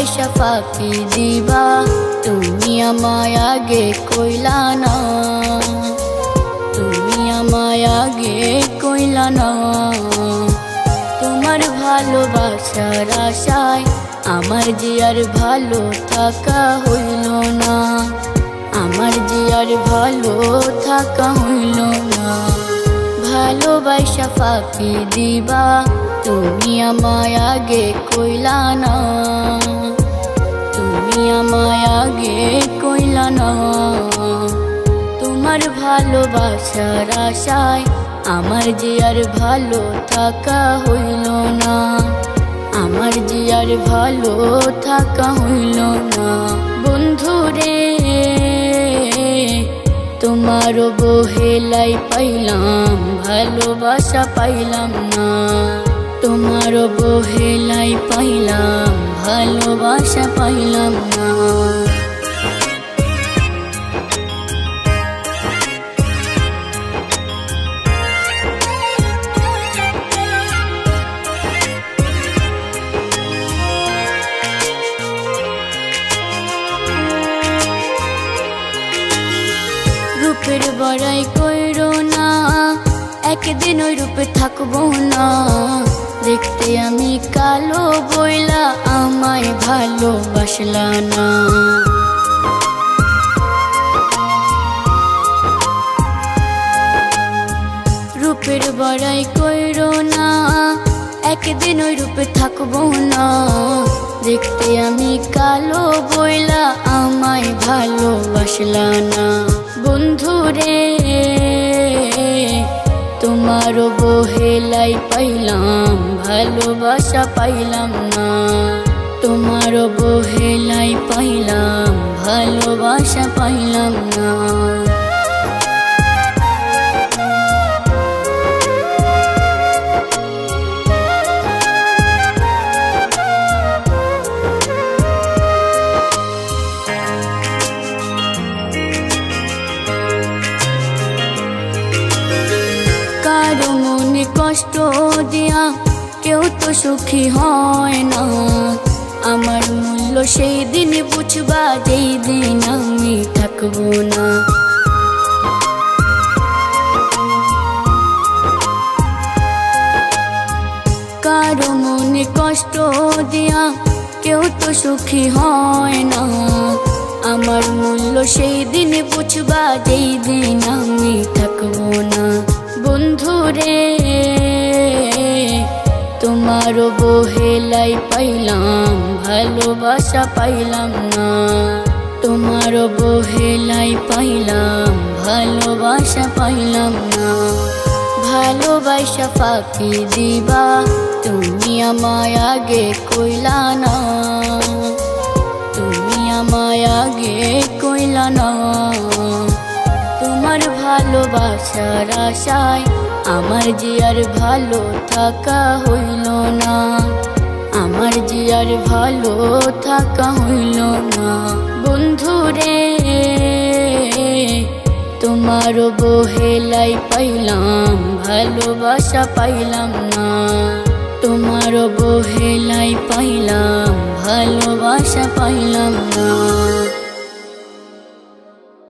ভালোবাসা ফাঁকি দিবা, তুমি আমায় আগে কইলা না। তুমি আমায় আগে কইলা না। তোমার ভালোবাসার আশায় আমার যে ভালো থাকা হইল না। আমার যে ভালো থাকা হইল না। ভালোবাসা ফাঁকি দিবা তুমি আমায় আগে কইলা না। তুমি আমায় আগে কইলা না। তোমার ভালোবাসার আশায় আমার যে আর ভালো থাকা হইল না। আমার যে আর ভালো থাকা হইল না। বন্ধু রে, তোমার বহেলাই পাইলাম, ভালোবাসা পাইলাম না। তোমার বহেলাই পাইলাম ভালোবাসা পাইলাম না। রূপের বড়াই কইরো না একদিন ওই রূপে থাকব না। দেখতে আমি কালো বইলা, আমায় ভালোবাসলা না। রূপের বড়াই কইরো না, একদিন ওই রূপে থাকব না। দেখতে আমি কালো বইলা, আমায় ভালোবাসলা না। বন্ধু রে তোমার বহেলাই পাইলাম ভালোবাসা পাইলাম না। তোমার বহেলাই পাইলাম ভালোবাসা পাইলাম না। দিয়া কেউ তো সুখী হয় না। আমার মূল্য সেই দিন বুঝবা, যেই দিন আমি থাকব না। কারও মনে কষ্ট দিয়া, কেউ তো সুখী হয় না। আমার মূল্য সেই দিন বুঝবা, যেই দিন আমি থাকব না। বন্ধু রে তোমার বহেলাই পাইলাম, ভালোবাসা পাইলাম না। তোমার বহেলাই পাইলাম, ভালোবাসা পাইলাম না। ভালোবাসা ফাঁকি দিবা, তুমি আমায় আগে কইলা না। তুমি আমায় আগে কইলা না। তোমার ভালোবাসার আশায় আমার যে আর ভালো থাকা হইল না। আমার যে ভালো থাকা হইল না। বন্ধু রে, তোমার বহেলাই পাইলাম, ভালোবাসা পাইলাম না। তোমার বহেলাই পাইলাম, ভালোবাসা পাইলাম না।